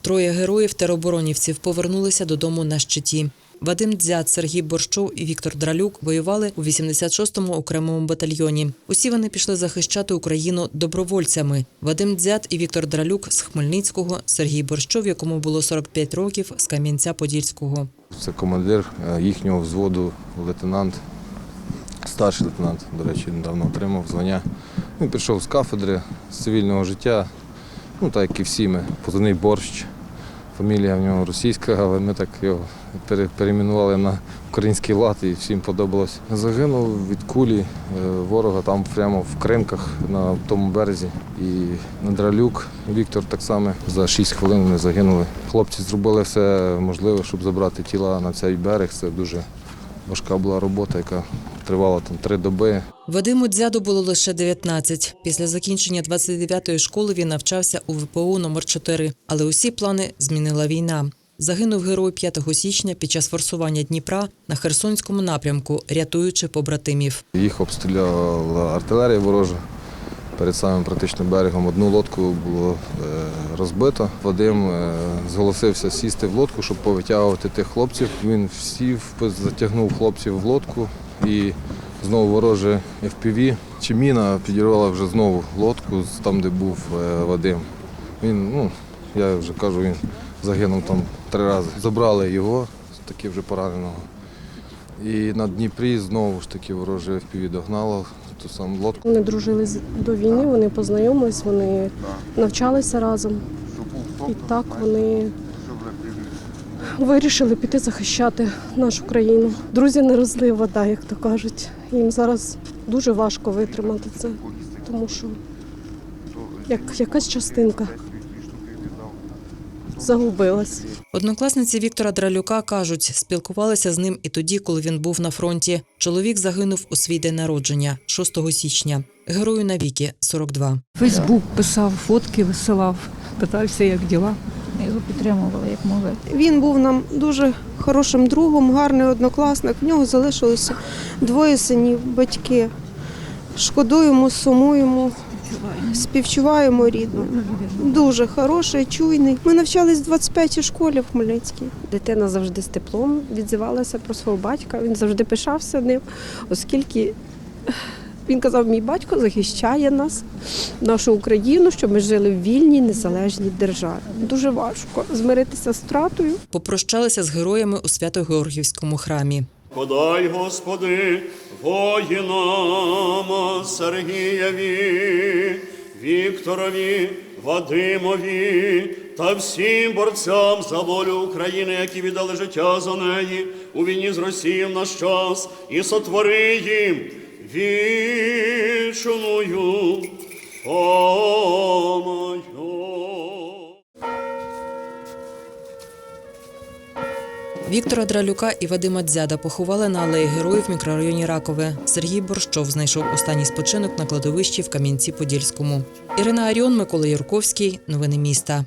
Троє героїв тероборонівців повернулися додому на щиті. Вадим Дзят, Сергій Борщов і Віктор Дралюк воювали у 86-му окремому батальйоні. Усі вони пішли захищати Україну добровольцями. Вадим Дзят і Віктор Дралюк з Хмельницького, Сергій Борщов, якому було 45 років, з Кам'янця-Подільського. Це командир е, їхнього взводу, лейтенант, старший лейтенант, до речі, недавно отримав звання. Він прийшов з кафедри, з цивільного життя, ну так як і всі ми. Позивний борщ. Фамілія в нього російська, але ми так його пере- перейменували на український лад і всім подобалось. Загинув від кулі е, ворога там прямо в Кримках на тому березі. І Надралюк Віктор так само за 6 хвилин вони загинули. Хлопці зробили все можливе, щоб забрати тіла на цей берег. Це дуже важка була робота, яка тривала там три доби. Вадиму Дзяду було лише 19. Після закінчення 29-ї школи він навчався у ВПУ номер 4 але усі плани змінила війна. Загинув герой 5 січня під час форсування Дніпра на Херсонському напрямку, рятуючи побратимів. Їх обстріляла артилерія ворожа. Перед самим практично берегом одну лодку було е, розбито. Вадим е, зголосився сісти в лодку, щоб повитягувати тих хлопців. Він сів, затягнув хлопців в лодку і знову вороже FPV. Чи міна підірвала вже знову лодку там, де був е, Вадим. Він, ну, я вже кажу, він загинув там три рази. Забрали його, таки вже пораненого. І на Дніпрі знову ж таки вороже FPV догнало ту саму лодку. Вони дружили до війни, вони познайомились, вони навчалися разом. І так вони вирішили піти захищати нашу країну. Друзі не розлив вода, як то кажуть. Їм зараз дуже важко витримати це, тому що як якась частинка загубилась. Однокласниці Віктора Дралюка кажуть, спілкувалися з ним і тоді, коли він був на фронті. Чоловік загинув у свій день народження, 6 січня. Герою навіки 42. Фейсбук писав, фотки висилав, питався, як діла. Ми його підтримували як могли. Він був нам дуже хорошим другом, гарний однокласник. В нього залишилося двоє синів, батьки. Шкодуємо, сумуємо, співчуваємо рідно. Дуже хороший, чуйний. Ми навчались в 25-й школі в Хмельницькій. Дитина завжди з теплом відзивалася про свого батька. Він завжди пишався ним, оскільки він казав, мій батько захищає нас, нашу Україну, щоб ми жили в вільній, незалежній державі. Дуже важко змиритися з втратою. Попрощалися з героями у Свято-Георгівському храмі. Подай, Господи, воїнам Сергієві, Вікторові, Вадимові та всім борцям за волю України, які віддали життя за неї у війні з Росією в наш час, і сотвори їм вічною помою. Віктора Дралюка і Вадима Дзяда поховали на алеї героїв в мікрорайоні Ракове. Сергій Борщов знайшов останній спочинок на кладовищі в Кам'янці-Подільському. Ірина Аріон, Микола Юрковський. Новини міста.